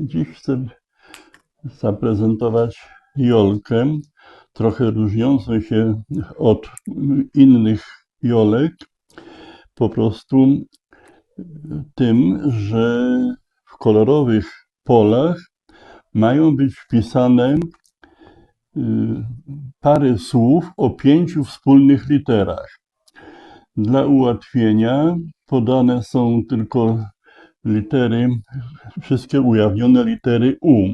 Dziś chcę zaprezentować Jolkę, trochę różniącą się od innych Jolek, po prostu tym, że w kolorowych polach mają być wpisane y, pary słów o pięciu wspólnych literach. Dla ułatwienia podane są tylko litery, wszystkie ujawnione litery U.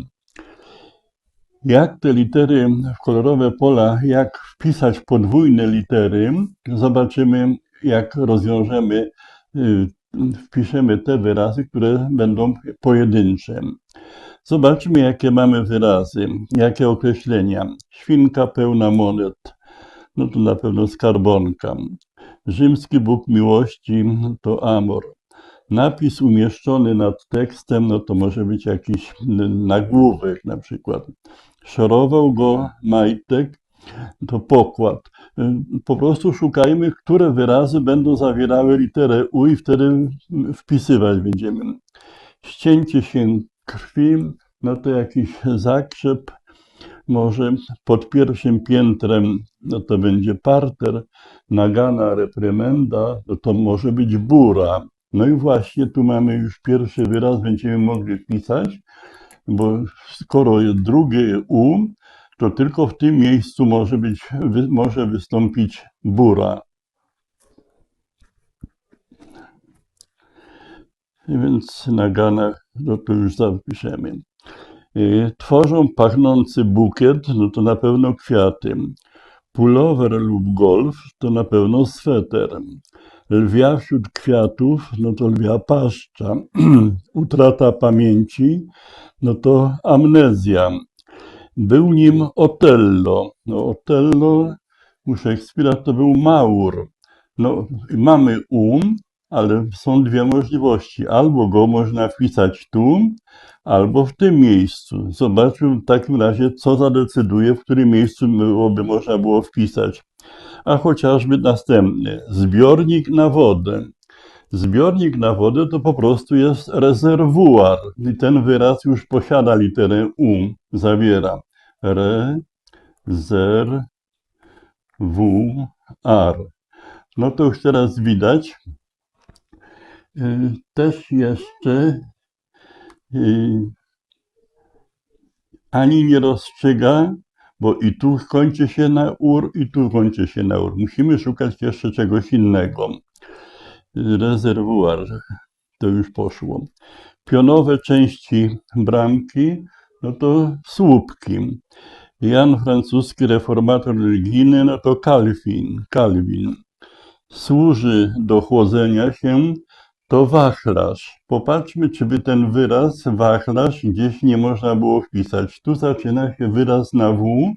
Jak te litery w kolorowe pola, jak wpisać podwójne litery, zobaczymy, jak rozwiążemy, y, wpiszemy te wyrazy, które będą pojedyncze. Zobaczmy, jakie mamy wyrazy, jakie określenia. Świnka pełna monet, no to na pewno skarbonka. Rzymski Bóg miłości to amor. Napis umieszczony nad tekstem, no to może być jakiś nagłówek na przykład. Szorował go majtek, to pokład. Po prostu szukajmy, które wyrazy będą zawierały literę U i wtedy wpisywać będziemy. Ścięcie się krwi, no to jakiś zakrzep, może pod pierwszym piętrem, no to będzie parter, nagana, reprymenda, no to może być bura. No i właśnie tu mamy już pierwszy wyraz, będziemy mogli wpisać, bo skoro jest drugie U, to tylko w tym miejscu może, być, może wystąpić bura. Więc nagana, no to już zapiszemy. Y, tworzą pachnący bukiet, no to na pewno kwiaty. Pulover lub golf to na pewno sweter. Lwia wśród kwiatów, no to lwia paszcza. Utrata pamięci, no to amnezja. Był nim Otello. No, Otello u Szekspira to był Maur. No, mamy um, ale są dwie możliwości. Albo go można wpisać tu, albo w tym miejscu. Zobaczmy w takim razie, co zadecyduje, w którym miejscu byłoby można było wpisać. A chociażby następny. Zbiornik na wodę. Zbiornik na wodę to po prostu jest rezerwuar. I ten wyraz już posiada literę U. Zawiera re, zer, w, ar. No to już teraz widać. Y, też jeszcze ani nie rozstrzyga, bo i tu kończy się na ur, i tu kończy się na ur. Musimy szukać jeszcze czegoś innego. Rezerwuar, to już poszło. Pionowe części bramki, no to słupki. Jan francuski reformator religijny, no to Calvin. Calvin. Służy do chłodzenia się, to wachlarz. Popatrzmy, czy by ten wyraz wachlarz gdzieś nie można było wpisać. Tu zaczyna się wyraz na W.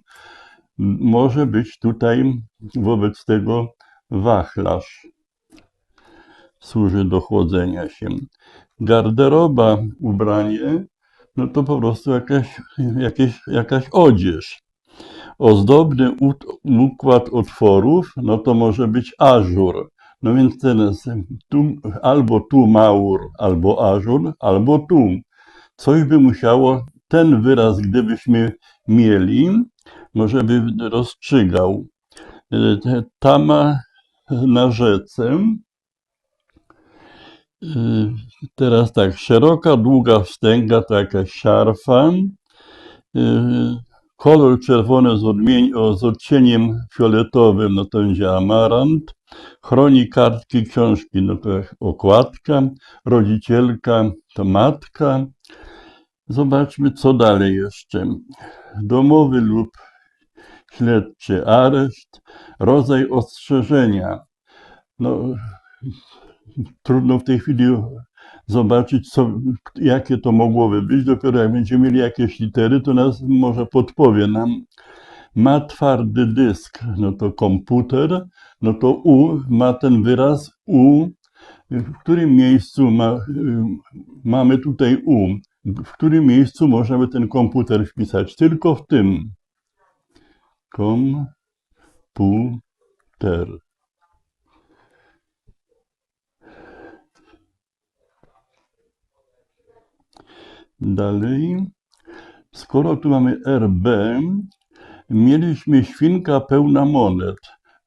Może być tutaj wobec tego wachlarz. Służy do chłodzenia się. Garderoba, ubranie, no to po prostu jakaś, jakieś, jakaś odzież. Ozdobny układ otworów, no to może być ażur. No więc teraz tu, albo tu maur, albo ażur, albo tu. Coś by musiało, ten wyraz, gdybyśmy mieli, może by rozstrzygał. Tama na rzece. Teraz tak, szeroka, długa wstęga to jakaś szarfa. Kolor czerwony z, z odcieniem fioletowym, no to będzie amarant. Chroni kartki książki, no to okładka. Rodzicielka to matka. Zobaczmy, co dalej jeszcze. Domowy lub śledczy areszt. Rodzaj ostrzeżenia. No, trudno w tej chwili zobaczyć, co, jakie to mogłoby być. Dopiero jak będziemy mieli jakieś litery, to nas może podpowie nam. Ma twardy dysk, no to komputer, no to U ma ten wyraz U. W którym miejscu ma, mamy tutaj U? W którym miejscu możemy ten komputer wpisać? Tylko w tym. Komputer. Dalej. Skoro tu mamy RB, mieliśmy świnka pełna monet.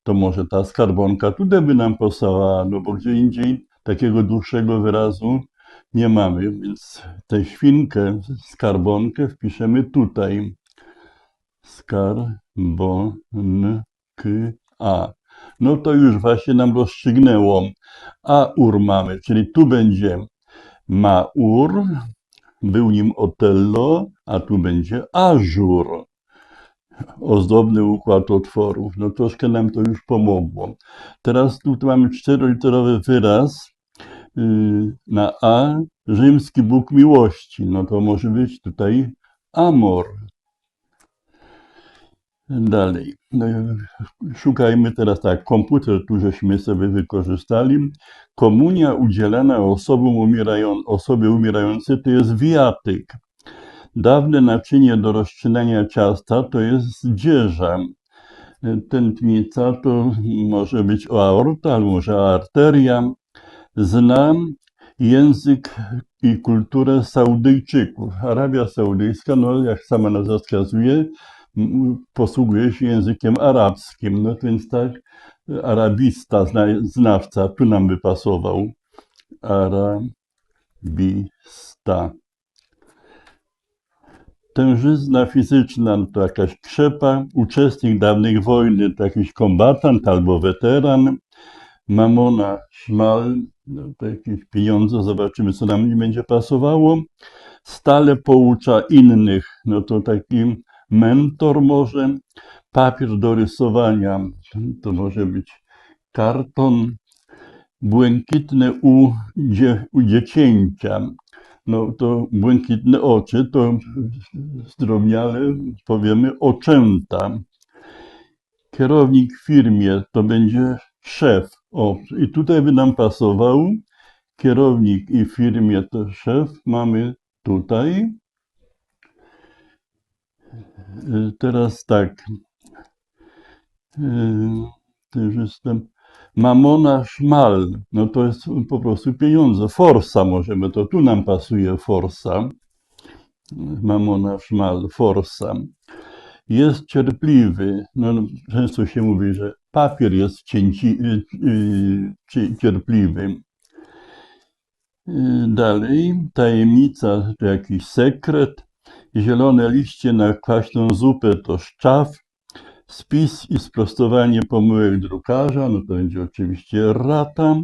To może ta skarbonka tutaj by nam pasowała, no bo gdzie indziej takiego dłuższego wyrazu nie mamy, więc tę świnkę, skarbonkę wpiszemy tutaj. Skarbonka. No to już właśnie nam rozstrzygnęło. Aur mamy, czyli tu będzie Maur, był nim Otello, a tu będzie Ażur. Ozdobny układ otworów. No troszkę nam to już pomogło. Teraz tu mamy czteroliterowy wyraz yy, na A, rzymski Bóg miłości. No to może być tutaj Amor. Dalej. No, szukajmy teraz tak, komputer tu żeśmy sobie wykorzystali. Komunia udzielana osobom umierają, osobie umierającej to jest wiatyk. Dawne naczynie do rozczynania ciasta to jest dzieża. Tętnica to może być aorta, albo może arteria. Znam język i kulturę Saudyjczyków. Arabia Saudyjska, no jak sama nazwa wskazuje, posługuje się językiem arabskim. No więc tak, arabista, zna, znawca, tu nam by pasował. Arabista. Tężyzna fizyczna no to jakaś krzepa, uczestnik dawnych wojny to jakiś kombatant albo weteran, mamona, szmal, no to jakieś pieniądze, zobaczymy co nam nie będzie pasowało. Stale poucza innych, no to taki mentor może, papier do rysowania, to może być karton, błękitne u, dzie, u dziecięcia, no to błękitne oczy, to zdrobniale powiemy oczęta. Kierownik w firmie to będzie szef. O, i tutaj by nam pasował. Kierownik i firmie to szef mamy tutaj. Teraz tak. Y, Też jestem. Mamona szmal, no to jest po prostu pieniądze. Forsa możemy, to tu nam pasuje forsa. Mamona szmal, forsa. Jest cierpliwy. No, często się mówi, że papier jest cięci, y, y, cie- cierpliwy. Dalej, tajemnica to jakiś sekret. Zielone liście na kwaśną zupę to szczaw. Spis i sprostowanie pomyłek drukarza, no to będzie oczywiście rata.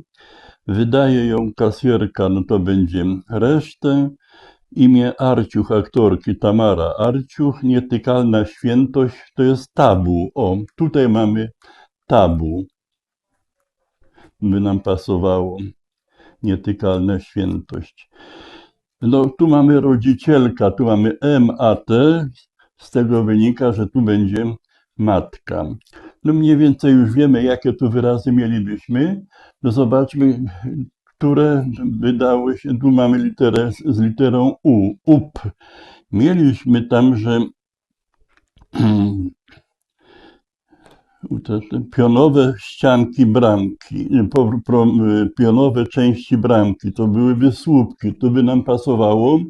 Wydaje ją kasjerka, no to będzie resztę. Imię Arciuch aktorki Tamara Arciuch, nietykalna świętość to jest tabu. O, tutaj mamy tabu. By nam pasowało. Nietykalna świętość. No tu mamy rodzicielka, tu mamy MAT. Z tego wynika, że tu będzie matka. No mniej więcej już wiemy, jakie tu wyrazy mielibyśmy. No zobaczmy, które wydały się, tu mamy literę z, literą U, up. Mieliśmy tam, że pionowe ścianki bramki, po, pro, pionowe części bramki, to byłyby słupki, tu by nam pasowało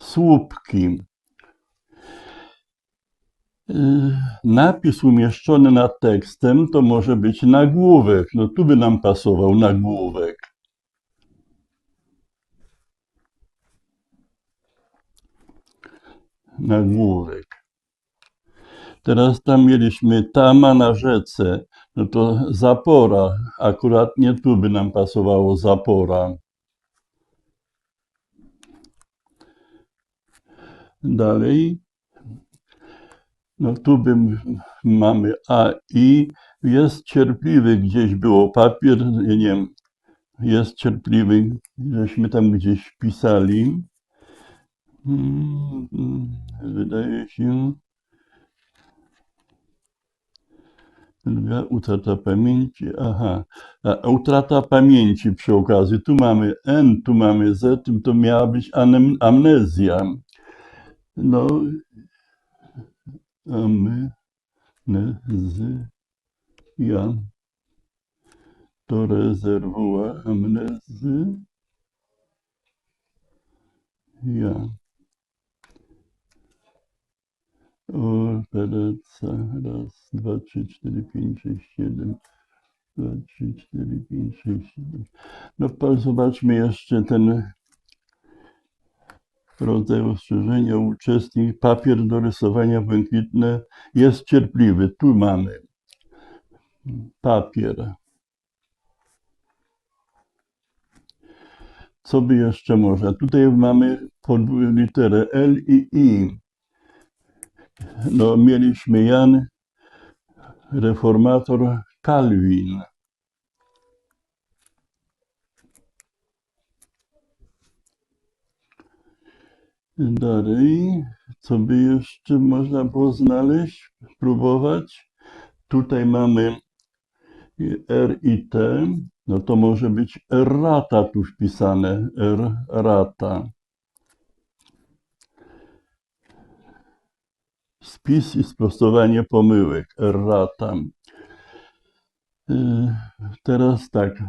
słupki. Y, Napis umieszczony nad tekstem to może być nagłówek. No tu by nam pasował nagłówek. Nagłówek. Teraz tam mieliśmy tama na rzece. No to zapora. Akurat nie tu by nam pasowało zapora. Dalej. No tu bym, mamy A i jest cierpliwy, gdzieś było papier, nie wiem, jest cierpliwy, żeśmy tam gdzieś pisali. Mm, mm, Wydaje się, lwia utrata pamięci, aha, a utrata pamięci przy okazji, tu mamy N, tu mamy Z, to miała być anem, amnezja. No, amnezja to rezerwuar amnezy. Ja. Pereca. Raz, dwa, trzy, cztery, pięć, sześć, siedem. Dwa, trzy, cztery, pięć, sześć, siedem. No pa- zobaczmy jeszcze ten rodzaj ostrzeżenia. Uczestnik, papier do rysowania błękitne jest cierpliwy. Tu mamy papier. Co by jeszcze można? Tutaj mamy pod literę L i I. No, mieliśmy Jan, reformator Kalwin. Dalej, co by jeszcze można było znaleźć, spróbować? Tutaj mamy R i T, no to może być errata tu wpisane, errata. Spis i sprostowanie pomyłek, errata. Y, Teraz tak.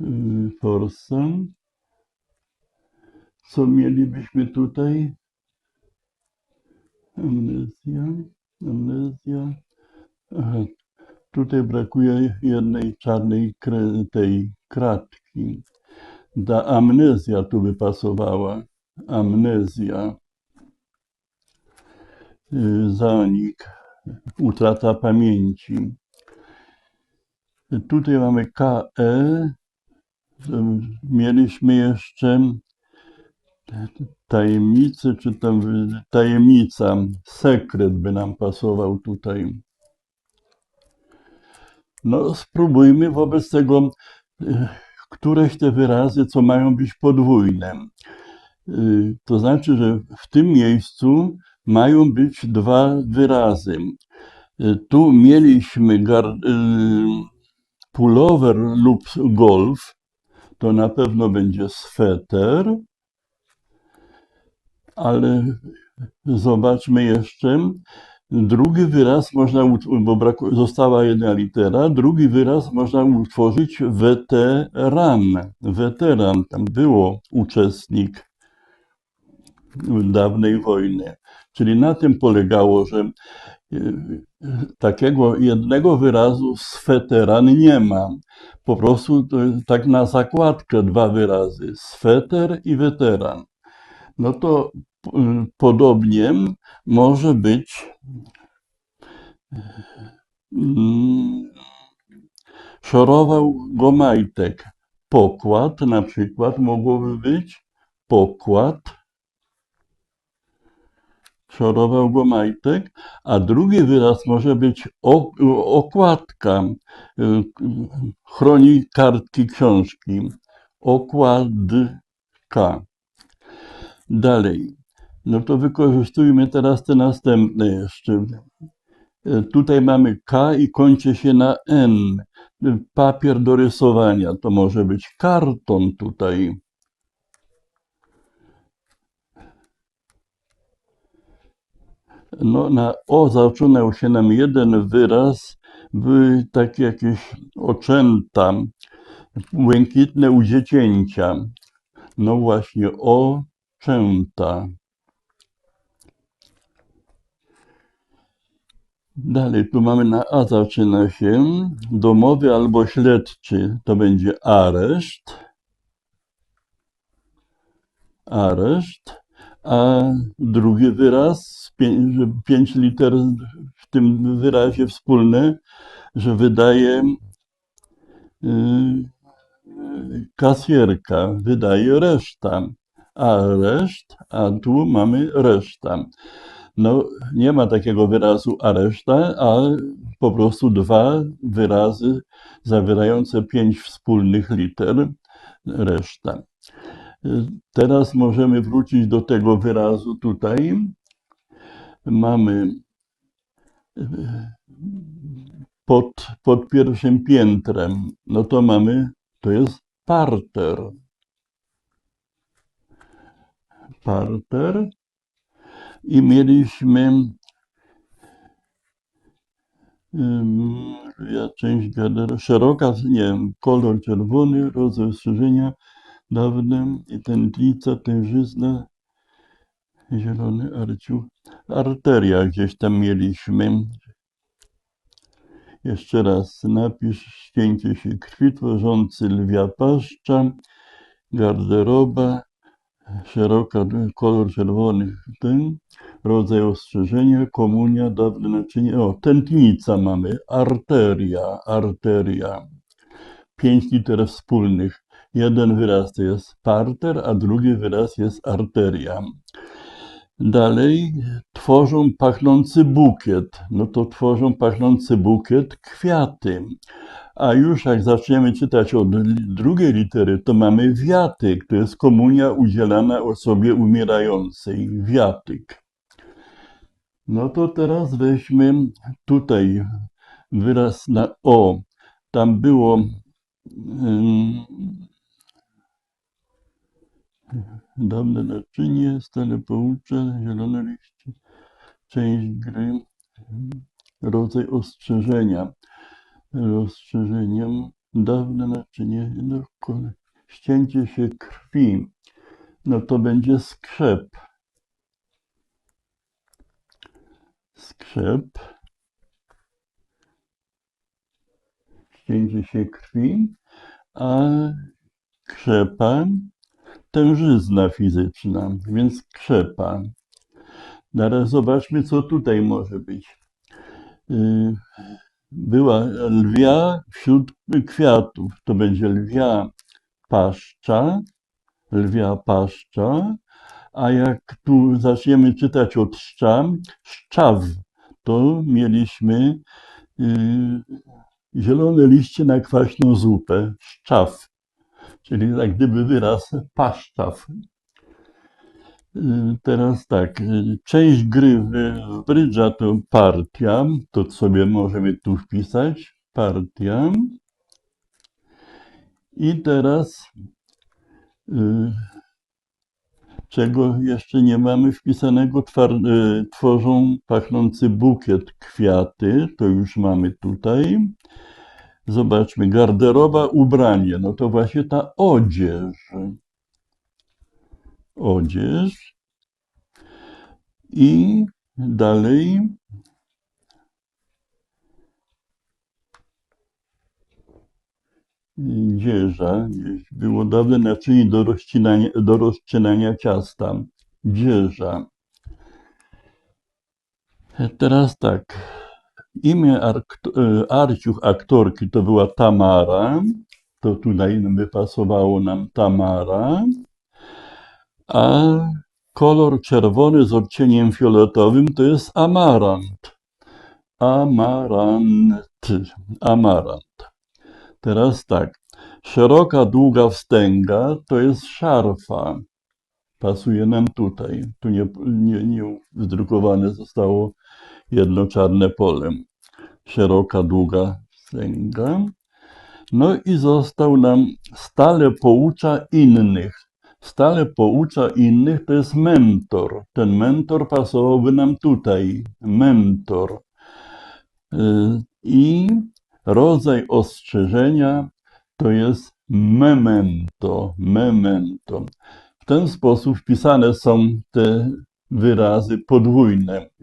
Y, Forsa. Co mielibyśmy tutaj? Amnezja, amnezja. Aha, tutaj brakuje jednej czarnej tej kratki. Ta amnezja tu by pasowała. Amnezja. Y, Zanik, utrata pamięci. Tutaj mamy KE. Mieliśmy jeszcze tajemnicę, czy tam tajemnica, sekret by nam pasował tutaj. No, spróbujmy wobec tego y, któreś te wyrazy, co mają być podwójne. Y, To znaczy, że w tym miejscu mają być dwa wyrazy. Y, Tu mieliśmy gar- y, pullover lub golf, to na pewno będzie sweter, ale zobaczmy jeszcze. Drugi wyraz można, bo braku, została jedna litera, drugi wyraz można utworzyć weteran. Weteran, tam było uczestnik dawnej wojny. Czyli na tym polegało, że y, takiego jednego wyrazu sweteran nie ma. Po prostu tak na zakładkę dwa wyrazy, sweter i weteran. No to y, podobnie może być mm, szorował go majtek. Pokład na przykład mogłoby być pokład. Szorował go majtek, a drugi wyraz może być okładka. Chroni kartki książki. Okładka. Dalej. No to wykorzystujmy teraz te następne jeszcze. E, Tutaj mamy K i kończy się na N. E, Papier do rysowania to może być karton tutaj. No, na O zaczynał się nam jeden wyraz, były takie jakieś oczęta, błękitne u dziecięcia. No właśnie, oczęta. Dalej, tu mamy na A zaczyna się domowy albo śledczy, to będzie areszt. Areszt. A drugi wyraz, pięć, pięć liter w tym wyrazie wspólne, że wydaje y, kasjerka, wydaje reszta. Areszt, a tu mamy reszta. No, nie ma takiego wyrazu areszta, a po prostu dwa wyrazy zawierające pięć wspólnych liter, reszta. Teraz możemy wrócić do tego wyrazu tutaj. Mamy pod, pod pierwszym piętrem, no to mamy, to jest parter. Parter i mieliśmy ja część gadera, szeroka, nie wiem, kolor czerwony, rodzaj strzyżenia dawne i tętnica, tężyzna, Zielony arciu. Arteria gdzieś tam mieliśmy. Jeszcze raz napisz ścięcie się krwi tworzący lwia paszcza, garderoba, szeroka, kolor czerwony, ten, rodzaj ostrzeżenia, komunia, dawne naczynie, o, tętnica mamy, arteria, arteria, pięć liter wspólnych. Jeden wyraz to jest parter, a drugi wyraz jest arteria. Dalej tworzą pachnący bukiet. No to tworzą pachnący bukiet kwiaty. A już jak zaczniemy czytać od drugiej litery, to mamy wiatyk. To jest komunia udzielana osobie umierającej. Wiatyk. No to teraz weźmy tutaj wyraz na O. Tam było um, dawne naczynie, stale poucze, zielone liście, część gry, rodzaj ostrzeżenia. Rozszerzeniem dawne naczynie, no, ścięcie się krwi, no to będzie skrzep. Skrzep. Ścięcie się krwi, a krzepa tężyzna fizyczna, więc krzepa. Teraz zobaczmy, co tutaj może być. Y, była lwia wśród kwiatów. To będzie lwia paszcza, lwia paszcza, a jak tu zaczniemy czytać od szcza, szczaw, to mieliśmy y, zielone liście na kwaśną zupę, szczaw, czyli jak gdyby wyraz paszczaw. Y, teraz tak, y, część gry w brydża to partia, to sobie możemy tu wpisać, partia. I teraz, y, czego jeszcze nie mamy wpisanego, tworzą pachnący bukiet kwiaty, to już mamy tutaj. Zobaczmy, garderoba, ubranie, no to właśnie ta odzież odzież. I dalej dzieża, było dawne naczynie do rozcinania, do rozcinania ciasta, dzieża. Teraz tak, imię Arciuch aktorki to była Tamara, to tutaj by pasowało nam Tamara a kolor czerwony z odcieniem fioletowym to jest amarant. Amarant. Amarant. Teraz tak. Szeroka, długa wstęga to jest szarfa. Pasuje nam tutaj. Tu nie, nie, nie wydrukowane zostało jedno czarne pole. Szeroka, długa wstęga. No i został nam stale poucza innych stale poucza innych, to jest mentor. Ten mentor pasowałby nam tutaj. Mentor. Y, I rodzaj ostrzeżenia to jest memento. Memento. W ten sposób wpisane są te wyrazy podwójne.